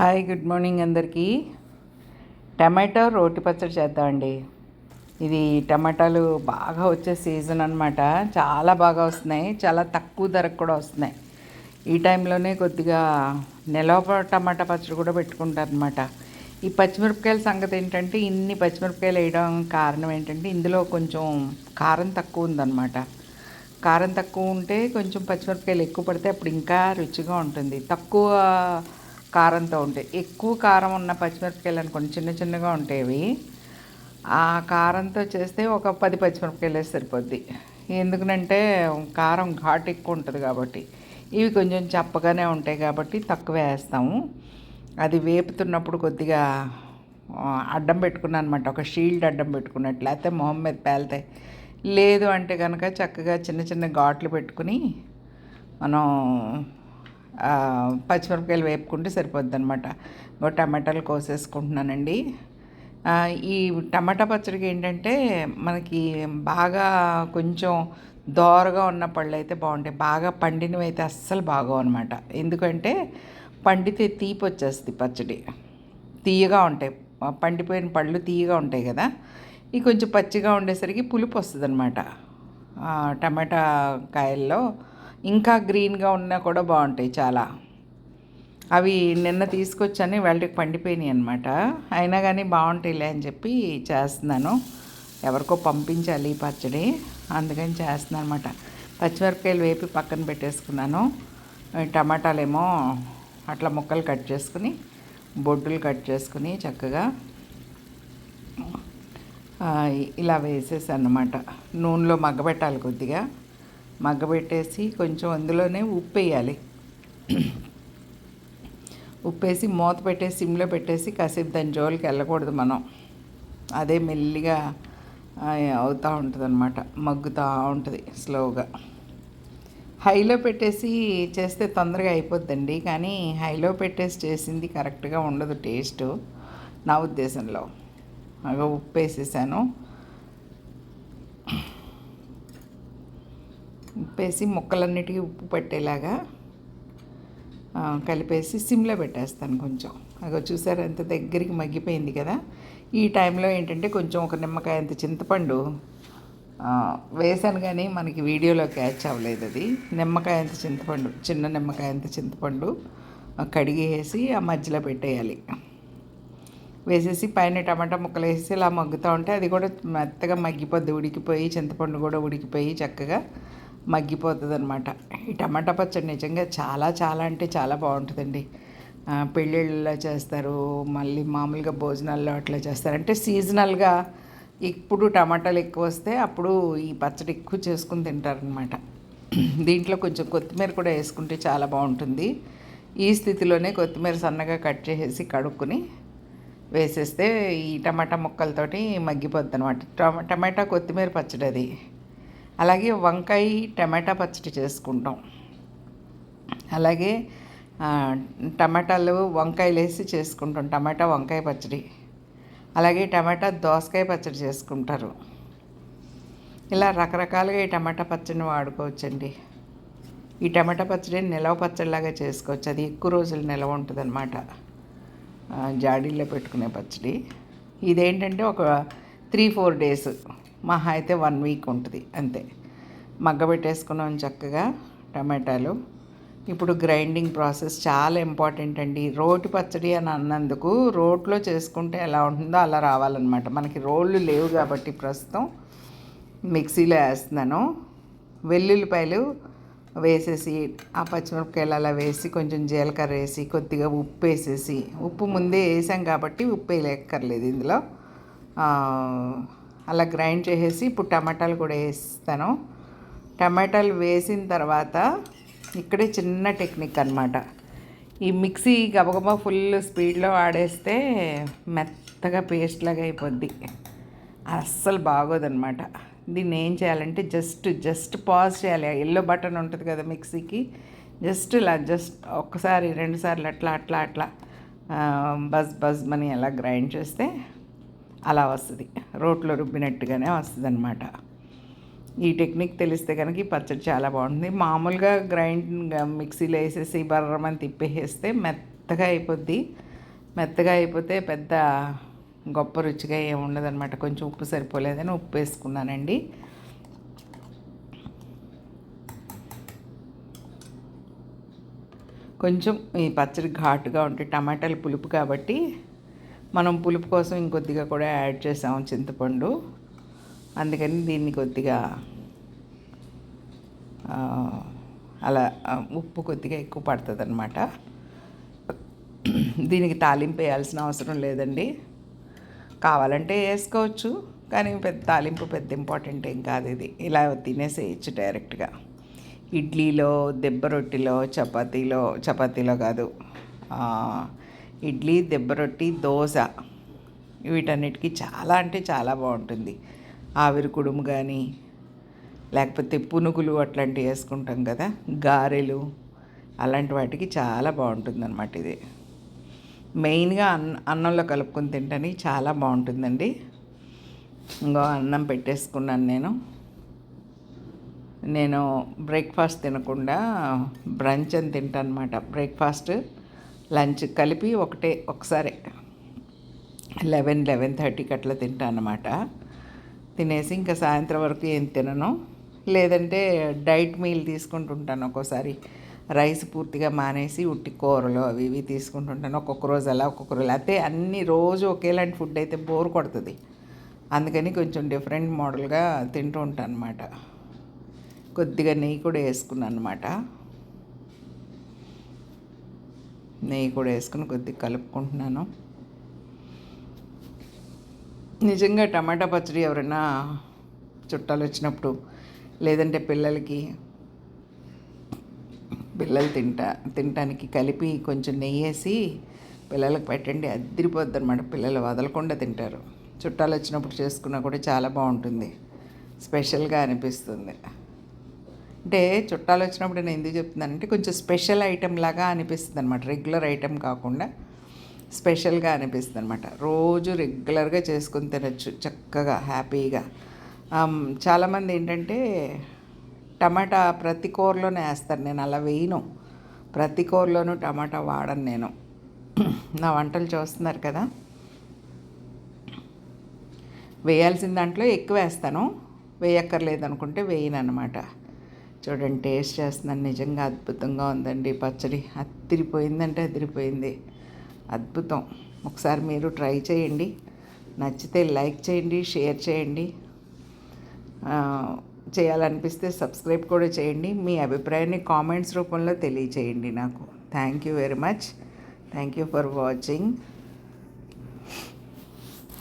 Hi good morning అందరికీ. Tomato రోటి పచ్చడి చేద్దామండి. ఇది టమాటాలు బాగా వచ్చే సీజన్ అనమాట చాలా బాగా వస్తున్నాయి. చాలా తక్కువ ధరకు కూడా వస్తున్నాయి. ఈ టైంలోనే కొద్దిగా నిలవ టమాటా పచ్చడి కూడా పెట్టుకుంటారు అనమాట ఈ పచ్చిమిరపకాయల సంగతి ఏంటంటే ఇన్ని పచ్చిమిరపకాయలు వేయడం కారణం ఏంటంటే ఇందులో కొంచెం కారం తక్కువ ఉందన్నమాట. కారం తక్కువ ఉంటే కొంచెం పచ్చిమిరపకాయలు ఎక్కువ పడితే అప్పుడు ఇంకా రుచిగా ఉంటుంది. తక్కువ కారంతో ఉంటాయి. ఎక్కువ కారం ఉన్న పచ్చిమిరపకాయలు అనుకోండి చిన్న చిన్నగా ఉంటాయి. ఆ కారంతో చేస్తే ఒక పది పచ్చిమిరపకాయలు సరిపోద్ది. ఎందుకనంటే కారం ఘాట్ ఎక్కువ ఉంటుంది కాబట్టి. ఇవి కొంచెం చప్పగానే ఉంటాయి కాబట్టి తక్కువ వేస్తాము. అది వేపుతున్నప్పుడు కొద్దిగా అడ్డం పెట్టుకున్నాను అనమాట ఒక షీల్డ్ అడ్డం పెట్టుకున్నట్లు లేకపోతే మొహం మీద పేలుతాయి లేదు అంటే కనుక చక్కగా చిన్న చిన్న ఘాట్లు పెట్టుకుని మనం పచ్చిమిరపకాయలు వేపుకుంటే సరిపోద్ది అనమాట ఇంకో టమాటాలు కోసేసుకుంటున్నానండి. ఈ టమాటా పచ్చడికి ఏంటంటే మనకి బాగా కొంచెం దోరగా ఉన్న పళ్ళు అయితే బాగుంటాయి. బాగా పండినవి అయితే అస్సలు బాగోవు అనమాట ఎందుకంటే పండితే తీపి వచ్చేస్తుంది పచ్చడి. తీయగా ఉంటాయి. పండిపోయిన పళ్ళు తీయగా ఉంటాయి కదా. ఇవి కొంచెం పచ్చిగా ఉండేసరికి పులుపు వస్తుంది అనమాట టమాటా కాయల్లో ఇంకా గ్రీన్గా ఉన్నా కూడా బాగుంటాయి చాలా. అవి నిన్న తీసుకొచ్చాను వాళ్ళకి పండిపోయినాయి అనమాట అయినా కానీ బాగుంటాయిలే అని చెప్పి చేస్తున్నాను. ఎవరికో పంపించాలి ఈ పచ్చడి. అందుకని చేస్తున్నాను అనమాట పచ్చిమిరపకాయలు వేపి పక్కన పెట్టేసుకున్నాను. టమాటాలేమో అట్లా ముక్కలు కట్ చేసుకుని బొడ్డులు కట్ చేసుకుని చక్కగా ఇలా వేసేసాను అనమాట నూనెలో మగ్గబెట్టాలి కొద్దిగా. మగ్గబెట్టేసి కొంచెం అందులోనే ఉప్పు వేయాలి ఉప్పేసి మూత పెట్టేసి సిమ్లో పెట్టేసి కాసేపు దాని జోలికి వెళ్ళకూడదు మనం. అదే మెల్లిగా అవుతూ ఉంటుంది అనమాట మగ్గుతూ ఉంటుంది స్లోగా. హైలో పెట్టేసి చేస్తే తొందరగా అయిపోద్దండి. కానీ హైలో పెట్టేసి చేసింది కరెక్ట్గా ఉండదు టేస్ట్ నా ఉద్దేశంలో. ఉప్పు వేసేసాను కలిపేసి ముక్కలన్నిటికీ ఉప్పు పట్టేలాగా కలిపేసి సిమ్లో పెట్టేస్తాను కొంచెం. అగో చూసారు ఎంత దగ్గరికి మగ్గిపోయింది కదా. ఈ టైంలో ఏంటంటే కొంచెం ఒక నిమ్మకాయ అంత చింతపండు వేసాను కానీ మనకి వీడియోలో క్యాచ్ అవ్వలేదు అది. నిమ్మకాయ అంత చింతపండు చిన్న నిమ్మకాయ అంత చింతపండు కడిగేసి ఆ మధ్యలో పెట్టేయాలి. వేసేసి పైన టమాటా ముక్కలు వేసి ఇలా మగ్గుతూ ఉంటే అది కూడా మెత్తగా మగ్గిపోద్ది ఉడికిపోయి చింతపండు కూడా ఉడికిపోయి చక్కగా మగ్గిపోతుంది అనమాట ఈ టమాటా పచ్చడి నిజంగా చాలా చాలా అంటే చాలా బాగుంటుందండి. పెళ్ళిళ్ళలో చేస్తారు మళ్ళీ మామూలుగా భోజనాల్లో అట్లా చేస్తారు. అంటే సీజనల్గా ఇప్పుడు టమాటాలు ఎక్కువ వస్తే అప్పుడు ఈ పచ్చడి ఎక్కువ చేసుకుని తింటారనమాట దీంట్లో కొంచెం కొత్తిమీర కూడా వేసుకుంటే చాలా బాగుంటుంది. ఈ స్థితిలోనే కొత్తిమీర సన్నగా కట్ చేసేసి కడుక్కుని వేసేస్తే ఈ టమాటా ముక్కలతోటి మగ్గిపోద్ది అనమాట టమాటా కొత్తిమీర పచ్చడి అది అలాగే వంకాయ టమాటా పచ్చడి చేసుకుంటాం. అలాగే టమాటాలు వంకాయలు వేసి చేసుకుంటాం టమాటా వంకాయ పచ్చడి. అలాగే టమాటా దోసకాయ పచ్చడి చేసుకుంటారు. ఇలా రకరకాలుగా ఈ టమాటా పచ్చడిని వాడుకోవచ్చండి. ఈ టమాటా పచ్చడిని నిలవ పచ్చడిలాగా చేసుకోవచ్చు. అది ఎక్కువ రోజులు నిలవ ఉంటుంది అనమాట జాడీల్లో పెట్టుకునే పచ్చడి. ఇదేంటంటే ఒక త్రీ ఫోర్ డేస్ మహా అయితే వన్ వీక్ ఉంటుంది అంతే. మగ్గబెట్టేసుకున్నాం చక్కగా టమాటాలు. ఇప్పుడు గ్రైండింగ్ ప్రాసెస్ చాలా ఇంపార్టెంట్ అండి. రోటి పచ్చడి అని అన్నందుకు రోట్లో చేసుకుంటే ఎలా ఉంటుందో అలా రావాలన్నమాట. మనకి రోళ్ళు లేవు కాబట్టి ప్రస్తుతం మిక్సీలో వేస్తున్నాను. వెల్లుల్లిపాయలు వేసేసి ఆ పచ్చిమిరపకాయలు అలా వేసి కొంచెం జీలకర్ర వేసి కొద్దిగా ఉప్పు వేసేసి ఉప్పు ముందే వేసాం కాబట్టి ఉప్పు వేయక్కర్లేదు ఇందులో. అలా గ్రైండ్ చేసేసి ఇప్పుడు టమాటాలు కూడా వేస్తాను. టమాటాలు వేసిన తర్వాత ఇక్కడే చిన్న టెక్నిక్ అనమాట ఈ మిక్సీ గబగబా ఫుల్ స్పీడ్లో వాడేస్తే మెత్తగా పేస్ట్ లాగా అయిపోద్ది. అస్సలు బాగోదన్నమాట. దీన్ని ఏం చేయాలంటే జస్ట్ జస్ట్ పాజ్ చేయాలి. ఎల్లో బటన్ ఉంటుంది కదా మిక్సీకి. జస్ట్ ఇలా జస్ట్ ఒక్కసారి రెండుసార్లు అట్లా అట్లా అట్లా బజ్ బజ్ మని అలా గ్రైండ్ చేస్తే అలా వస్తుంది. రోట్లో రుబ్బినట్టుగానే వస్తుంది అనమాట ఈ టెక్నిక్ తెలిస్తే కనుక ఈ పచ్చడి చాలా బాగుంటుంది. మామూలుగా గ్రైండ్ మిక్సీలో వేసేసి బర్రమని తిప్పేసేస్తే మెత్తగా అయిపోద్ది. మెత్తగా అయిపోతే పెద్ద గొప్ప రుచిగా ఏమి ఉండదన్నమాట. కొంచెం ఉప్పు సరిపోలేదని ఉప్పు వేసుకున్నానండి. కొంచెం ఈ పచ్చడి ఘాటుగా ఉంటే టమాటాలు పులుపు కాబట్టి మనం పులుపు కోసం ఇంకొద్దిగా కూడా యాడ్ చేసాము చింతపండు. అందుకని దీన్ని కొద్దిగా అలా ఉప్పు కొద్దిగా ఎక్కువ పడుతుంది అనమాట దీనికి తాలింపు వేయాల్సిన అవసరం లేదండి. కావాలంటే వేసుకోవచ్చు కానీ పెద్ద తాలింపు పెద్ద ఇంపార్టెంట్ ఏం కాదు ఇది. ఇలా తినేసేయచ్చు డైరెక్ట్గా. ఇడ్లీలో దెబ్బ రొట్టెలో చపాతీలో చపాతీలో కాదు ఇడ్లీ దెబ్బ రొట్టి దోశ వీటన్నిటికీ చాలా అంటే చాలా బాగుంటుంది. ఆవిరి కుడుము కానీ లేకపోతే పునుగులు అట్లాంటివి వేసుకుంటాం కదా గారెలు అలాంటి వాటికి చాలా బాగుంటుంది అనమాట ఇది. మెయిన్గా అన్న అన్నంలో కలుపుకొని తింటానికి చాలా బాగుంటుందండి. ఇంకో అన్నం పెట్టేసుకున్నాను నేను. నేను బ్రేక్ఫాస్ట్ తినకుండా బ్రంచ్ అని తింటాను అనమాట బ్రేక్ఫాస్ట్ లంచ్ కలిపి ఒకటే ఒకసారి. లెవెన్ లెవెన్ థర్టీకి అట్లా తింటాను అనమాట తినేసి ఇంకా సాయంత్రం వరకు ఏం తినను. లేదంటే డైట్ మీల్ తీసుకుంటుంటాను ఒక్కోసారి. రైస్ పూర్తిగా మానేసి ఉట్టి కూరలు అవి ఇవి తీసుకుంటుంటాను. ఒక్కొక్క రోజు అలా ఒక్కొక్క రోజు అయితే అన్ని రోజు ఒకేలాంటి ఫుడ్ అయితే బోర్ కొడుతుంది. అందుకని కొంచెం డిఫరెంట్ మోడల్గా తింటూ ఉంటాను అనమాట కొద్దిగా నెయ్యి కూడా వేసుకున్నాను అనమాట నెయ్యి కూడా వేసుకుని కొద్దిగా కలుపుకుంటున్నాను. నిజంగా టమాటా పచ్చడి ఎవరైనా చుట్టాలు వచ్చినప్పుడు లేదంటే పిల్లలకి పిల్లలు తింటా తినటానికి కలిపి కొంచెం నెయ్యి వేసి పిల్లలకు పెట్టండి అదిరిపోద్ది అనమాట పిల్లలు వదలకుండా తింటారు. చుట్టాలు వచ్చినప్పుడు చేసుకున్నా కూడా చాలా బాగుంటుంది. స్పెషల్గా అనిపిస్తుంది. అంటే చుట్టాలు వచ్చినప్పుడు నేను ఎందుకు చెప్తున్నానంటే కొంచెం స్పెషల్ ఐటెం లాగా అనిపిస్తుంది అనమాట రెగ్యులర్ ఐటెం కాకుండా స్పెషల్గా అనిపిస్తుంది అనమాట రోజు రెగ్యులర్గా చేసుకుని తినచ్చు చక్కగా హ్యాపీగా. చాలామంది ఏంటంటే టమాటా ప్రతి కూరలోనే వేస్తారు. నేను అలా వేయను. ప్రతి కూరలోనూ టమాటా వాడను నేను. నా వంటలు చూస్తున్నారు కదా. వేయాల్సిన దాంట్లో ఎక్కువ వేస్తాను. వేయక్కర్లేదు అనుకుంటే వేయను అనమాట చూడండి టేస్ట్ చేస్తున్నాను. నిజంగా అద్భుతంగా ఉందండి. పచ్చడి అదిరిపోయిందంటే అదిరిపోయింది అద్భుతం. ఒకసారి మీరు ట్రై చేయండి. నచ్చితే లైక్ చేయండి షేర్ చేయండి. చేయాలనిపిస్తే సబ్స్క్రైబ్ కూడా చేయండి. మీ అభిప్రాయాన్ని కామెంట్స్ రూపంలో తెలియచేయండి నాకు. Thank you very much. Thank you for watching.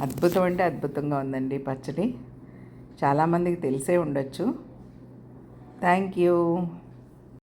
అద్భుతం అంటే అద్భుతంగా ఉందండి పచ్చడి. చాలామందికి తెలిసే ఉండొచ్చు. Thank you